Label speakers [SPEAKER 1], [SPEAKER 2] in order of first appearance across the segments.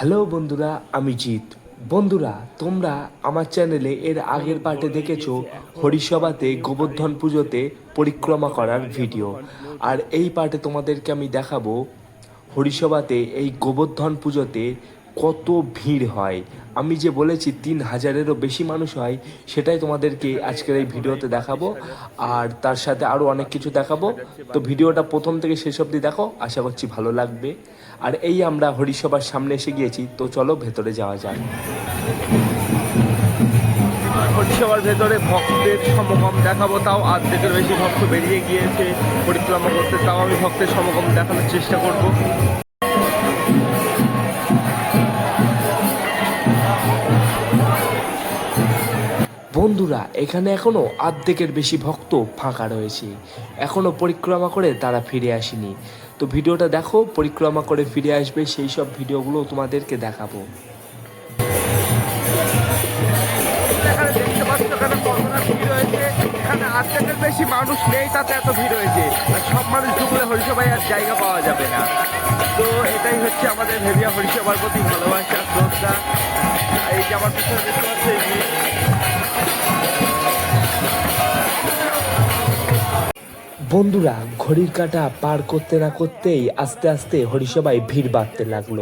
[SPEAKER 1] Hello বন্ধুরা, আমি জিৎ। বন্ধুরা, তোমরা আমার চ্যানেলে এর আগের পার্টে দেখেছ হরিসভাতে গোবর্ধন পুজোতে পরিক্রমা করার ভিডিও। আর এই পার্টে তোমাদেরকে আমি দেখাবো হরিসভাতে এই গোবর্ধন পুজোতে কত ভিড় হয়। আমি যে বলেছি তিন হাজারেরও বেশি মানুষ হয়, সেটাই তোমাদেরকে আজকের এই ভিডিওতে দেখাবো। আর তার সাথে আরও অনেক কিছু দেখাবো। তো ভিডিওটা প্রথম থেকে শেষ অবধি দেখো, আশা করছি ভালো লাগবে। আর এই আমরা হরিসভার সামনে এসে গিয়েছি, তো চলো ভেতরে যাওয়া যাক। হরিসভার ভেতরে ভক্তের সমাগম দেখাবো, তাও আর্ধেকের বেশি ভক্ত বেরিয়ে গিয়েছে, পরিক্রমা করতে, তাও আমি ভক্তের সমাগম দেখানোর চেষ্টা করব। বন্ধুরা, এখানে এখনও আর্ধেকের বেশি ভক্ত ফাঁকা রয়েছে। এখনও পরিক্রমা করে তারা ফিরে আসেনি। তো ভিডিওটা দেখো, পরিক্রমা করে ফিরে আসবে, সেই সব ভিডিওগুলো তোমাদেরকে দেখাবো।
[SPEAKER 2] এখানে আর্ধেকের বেশি মানুষ নেই, তাতে এত ভিড় হয়েছে আর সব মানুষ ঢুকলে হরিসভায় আর জায়গা পাওয়া যাবে না। তো এটাই হচ্ছে আমাদের ভেবিয়া হরিসভার প্রতি ভালোবাসা, শ্রদ্ধা। এই যে আমার পিছনে দেখতে পাচ্ছ
[SPEAKER 1] বন্ধুরা, ঘড়ির কাটা পার করতে না করতেই আস্তে আস্তে হরিসভায় ভিড় বাড়তে লাগল।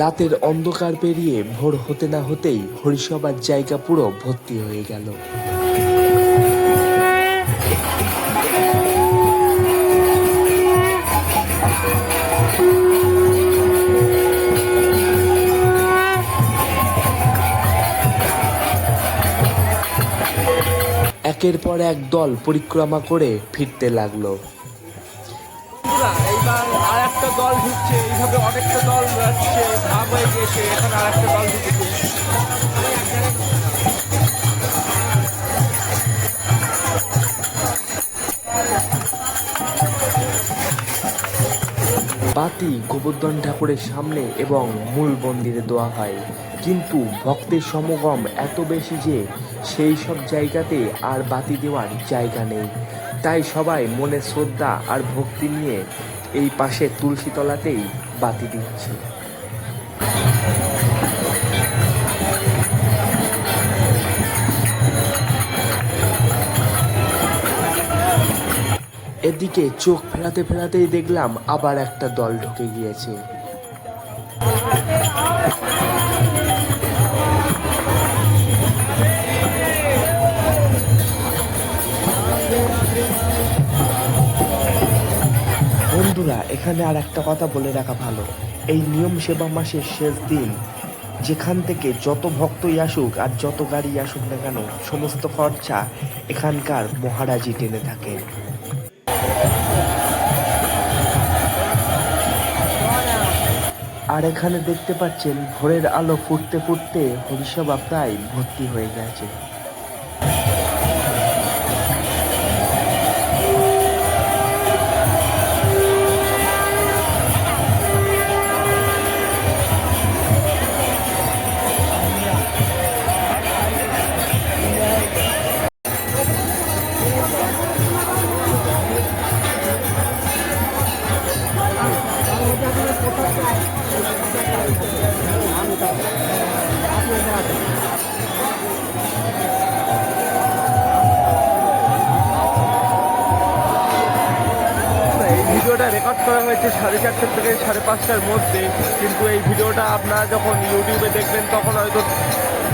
[SPEAKER 1] রাতের অন্ধকার পেরিয়ে ভোর হতে না হতেই হরিসভার জায়গা পুরো ভর্তি হয়ে গেল। একের পর এক দল পরিক্রমা করে ফিরতে লাগল।
[SPEAKER 2] এইবার আর একটা দল ঢুকছে এইভাবে অনেকটা দল যাচ্ছে ভাগ হয়ে গিয়েছে এখানে আর একটা দল ঢুকেছে।
[SPEAKER 1] বাতি গোবর্ধন ঠাকুরের সামনে এবং মূল মন্দিরে দেওয়া হয়। কিন্তু ভক্তের সমাগম এত বেশি যে সেই সব জায়গাতে আর বাতি দেওয়ার জায়গা নেই। তাই সবাই মনে শ্রদ্ধা আর ভক্তি নিয়ে এই পাশে তুলসীতলাতেই বাতি দিচ্ছে। এদিকে চোখ ফেরাতে ফেরাতেই দেখলাম আবার একটা দল ঢুকে গিয়েছে। বন্ধুরা এখানে আর একটা কথা বলে রাখা ভালো। এই নিয়ম সেবা মাসের শেষ দিন, যেখান থেকে যত ভক্তই আসুক আর যত গাড়ি আসুক না কেন, সমস্ত খরচা এখানকার মহারাজি টেনে থাকে আর এখানে দেখতে পাচ্ছেন, ভোরের আলো ফুটতে ফুটতে হরিসভা প্রায় ভর্তি হয়ে গেছে।
[SPEAKER 2] ভিডিওটা রেকর্ড করা হয়েছে সাড়ে চারটে থেকে সাড়ে পাঁচটার মধ্যে। কিন্তু এই ভিডিওটা আপনারা যখন ইউটিউবে দেখবেন, তখন হয়তো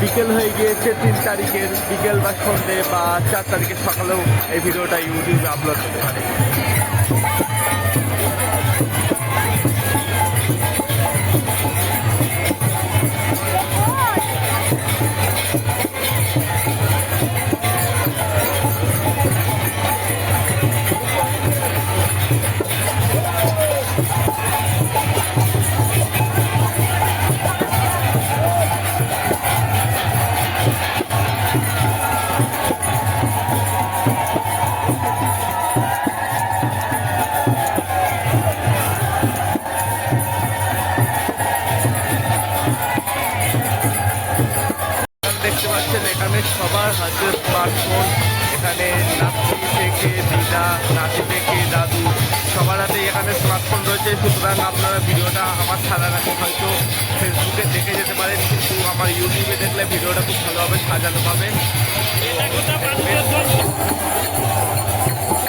[SPEAKER 2] বিকেল হয়ে গিয়েছে তিন তারিখের, বিকেল বা সন্ধ্যে বা চার তারিখের সকালেও এই ভিডিওটা ইউটিউবে আপলোড হতে পারে। এখানে নাতি থেকে দিদা নাতি থেকে দাদু। সবার হাতে এখানে স্মার্টফোন রয়েছে সুতরাং আপনারা ভিডিওটা আমার আগে হয়তো ফেসবুকে দেখে যেতে পারেন কিন্তু আমার ইউটিউবে দেখলে ভিডিওটা খুব ভালোভাবে সাজানো পাবে।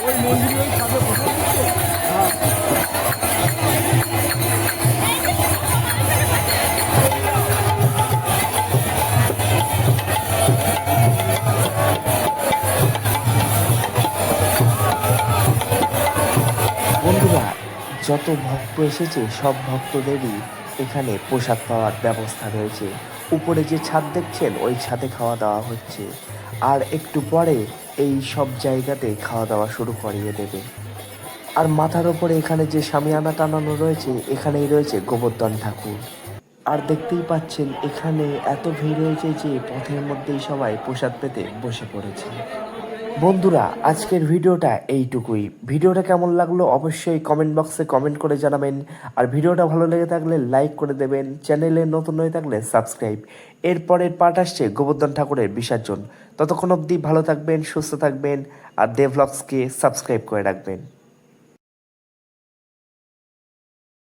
[SPEAKER 3] ওই মন্দিরে
[SPEAKER 1] যত ভক্ত এসেছে, সব ভক্তদেরই এখানে পোশাক পাওয়ার ব্যবস্থা রয়েছে। উপরে যে ছাদ দেখছেন, ওই ছাদে খাওয়া দাওয়া হচ্ছে। আর একটু পরে এই সব জায়গাতে খাওয়া দাওয়া শুরু করিয়ে দেবে। আর মাথার ওপরে এখানে যে সামিয়ানা টানানো রয়েছে, এখানেই রয়েছে গোবর্ধন ঠাকুর। আর দেখতেই পাচ্ছেন, এখানে এত ভিড় হয়েছে যে পথের মধ্যেই সবাই প্রসাদ পেতে বসে পড়েছে। বন্ধুরা, আজকের ভিডিওটা এইটুকুই। ভিডিওটা কেমন লাগল অবশ্যই কমেন্ট বক্সে কমেন্ট করে জানাবেন। আর ভিডিওটা ভালো লেগে থাকলে লাইক করে দেবেন। চ্যানেলে নতুন হয়ে থাকলে সাবস্ক্রাইব এরপরের পার্ট আসছে গোবর্ধন ঠাকুরের বিসর্জন। ততক্ষণ অবধি ভালো থাকবেন, সুস্থ থাকবেন, আর দেভলগসকে সাবস্ক্রাইব করে রাখবেন।